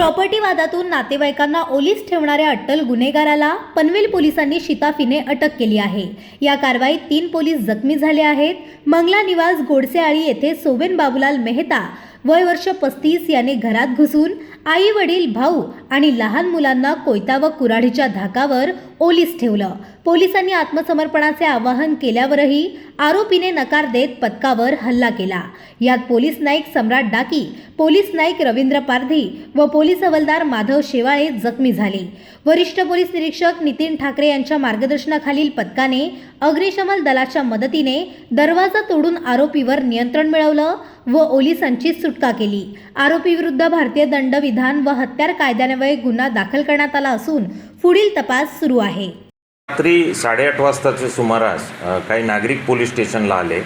Property वादातून नातेवाईकांना ओलीस ठेवणाऱ्या अट्टल गुन्हेगाराला पनवेल पोलिसांनी शिताफीने अटक केली आहे. या कारवाईत तीन पोलीस जखमी झाले आहेत. मंगला निवास गोडसेआळी येथे सोबेन बाबूलाल मेहता वय वर्ष पस्तीस याने घरात घुसून आई वडील भाऊ आणि लहान मुलांना कोयता व कुऱ्हाडीच्या धाकावर ओलीस ठेवलं. पोलिसांनी आत्मसमर्पणाचे आवाहन केल्यावरही आरोपीने नकार देत पथकावर हल्ला केला. यात पोलीस नाईक सम्राट डाकी पोलीस नाईक रवींद्र पारधी व पोलीस हवालदार माधव शेवाळे जखमी झाले. वरिष्ठ पोलीस निरीक्षक नितीन ठाकरे यांच्या मार्गदर्शनाखालील पथकाने अग्निशमन दलाच्या मदतीने दरवाजा तोडून आरोपीवर नियंत्रण मिळवलं व ओलिसांची सुटका केली. आरोपीविरुद्ध भारतीय दंडविधान व हत्यार कायद्यान्वये गुन्हा दाखल करण्यात आला असून पुढील तपास सुरू आहे. रात्री साडेआठ वाजताच्या सुमारास काही नागरिक पोलीस स्टेशनला आले.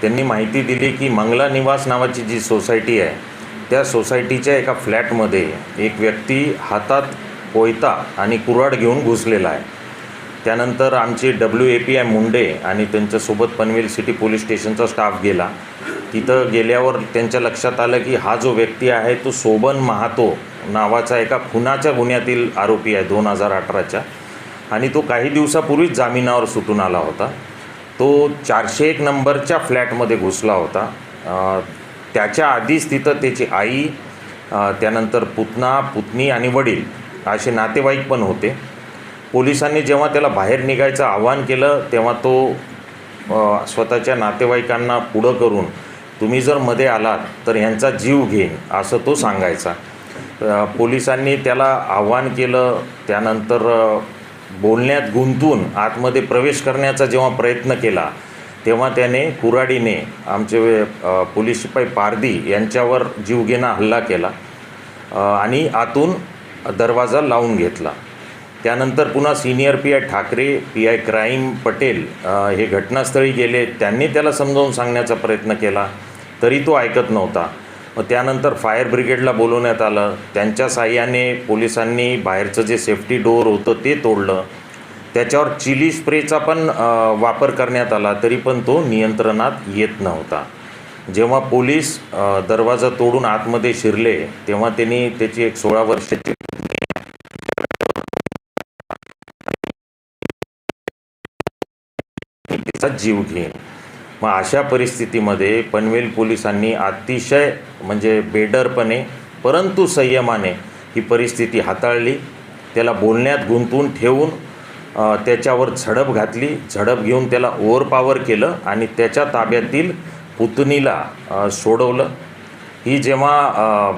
त्यांनी माहिती दिली की मंगला निवास नावाची जी सोसायटी आहे त्या सोसायटीच्या एका फ्लॅटमध्ये एक व्यक्ती हातात कोयता आणि कुऱ्हाड घेऊन घुसलेला आहे. त्यानंतर आमचे W A P I Munde आणि त्यांच्यासोबत पनवेल सिटी पोलीस स्टेशनचा स्टाफ गेला. तिथं गेल्यावर त्यांच्या लक्षात आलं की हा जो व्यक्ती आहे तो सोबन महातो नावाचा एका खुनाच्या गुन्ह्यातील आरोपी आहे दोन हजार अठराच्या. आणि तो काही दिवसापूर्वीच जामिनावर सुटून आला होता. तो चारशे एक नंबरच्या फ्लॅटमध्ये घुसला होता. त्याच्या आधीच तिथं त्याची आई त्यानंतर पुतना पुतणी आणि वडील असे नातेवाईक पण होते. पोलिसांनी जेव्हा त्याला बाहेर निघायचं आवाहन केलं तेव्हा तो स्वतःच्या नातेवाईकांना पुढं करून तुम्ही जर मध्ये आलात तर ह्यांचा जीव घेईन असं तो सांगायचा. पोलिसांनी त्याला आव्हान केलं. त्यानंतर बोलण्यात गुंतून आतमध्ये प्रवेश करण्याचा जेव्हा प्रयत्न केला तेव्हा त्याने कुऱ्हाडीने आमचे पोलीस शिपाई पारदी यांच्यावर जीवघेणा हल्ला केला आणि आतून दरवाजा लावून घेतला. त्यानंतर पुन्हा senior P I Thackeray P I crime Patel हे घटनास्थळी गेले. त्यांनी त्याला समजावून सांगण्याचा प्रयत्न केला तरी तो ऐकत नव्हता. मग त्यानंतर फायर ब्रिगेडला बोलवण्यात आलं. त्यांच्या साह्याने पोलिसांनी बाहेरचं जे सेफ्टी डोअर होतं ते तोडलं. त्याच्यावर चिली स्प्रेचा पण वापर करण्यात आला तरी पण तो नियंत्रणात येत नव्हता. जेव्हा पोलीस दरवाजा तोडून आतमध्ये शिरले तेव्हा त्यांनी त्याची एक सोळा वर्षाची जीव घेईन मग अशा परिस्थितीमध्ये पनवेल पोलिसांनी अतिशय म्हणजे बेडरपणे परंतु संयमाने ही परिस्थिती हाताळली. त्याला बोलण्यात गुंतवून ठेवून त्याच्यावर झडप घातली. झडप घेऊन त्याला ओव्हरपावर केलं आणि त्याच्या ताब्यातील पुतणीला सोडवलं. ही जेव्हा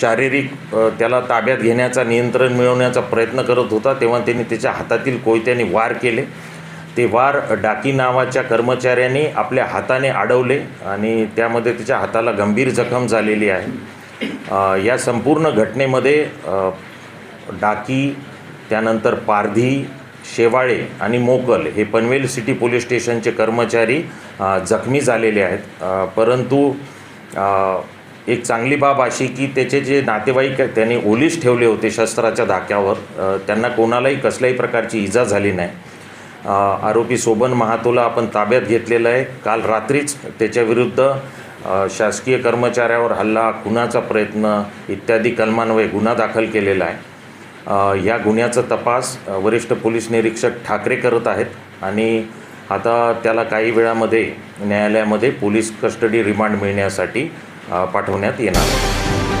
शारीरिक त्याला ताब्यात घेण्याचा नियंत्रण मिळवण्याचा प्रयत्न करत होता तेव्हा त्यांनी त्याच्या हातातील कोयत्याने वार केले. ते वार डाकी नावाच्या कर्मचाऱ्याने आपल्या हाताने अडवले आणि त्यामध्ये त्याच्या हाताला गंभीर जखम झालेली आहे. या संपूर्ण घटनेमध्ये डाकी त्यानंतर पारधी शेवाळे आणि मोकल हे पनवेल सिटी पोलीस स्टेशनचे कर्मचारी जखमी झालेले आहेत. परंतु एक चांगली बाब अशी की त्याचे जे नातेवाईक आहेत त्यांनी ओलीस ठेवले होते शस्त्राच्या धाक्यावर. त्यांना कोणालाही कसल्याही प्रकारची इजा झाली नाही. आरोपी सोबन महातोला आपण ताब्यात घेतलेलं आहे. काल रात्रीच त्याच्याविरुद्ध शासकीय कर्मचाऱ्यावर हल्ला खुनाचा प्रयत्न इत्यादी कलमान्वये गुन्हा दाखल केलेला आहे. या गुन्ह्याचा तपास वरिष्ठ पोलीस निरीक्षक ठाकरे करत आहेत आणि आता त्याला काही वेळामध्ये न्यायालयामध्ये पोलीस कस्टडी रिमांड मिळण्यासाठी पाठवण्यात येणार आहे.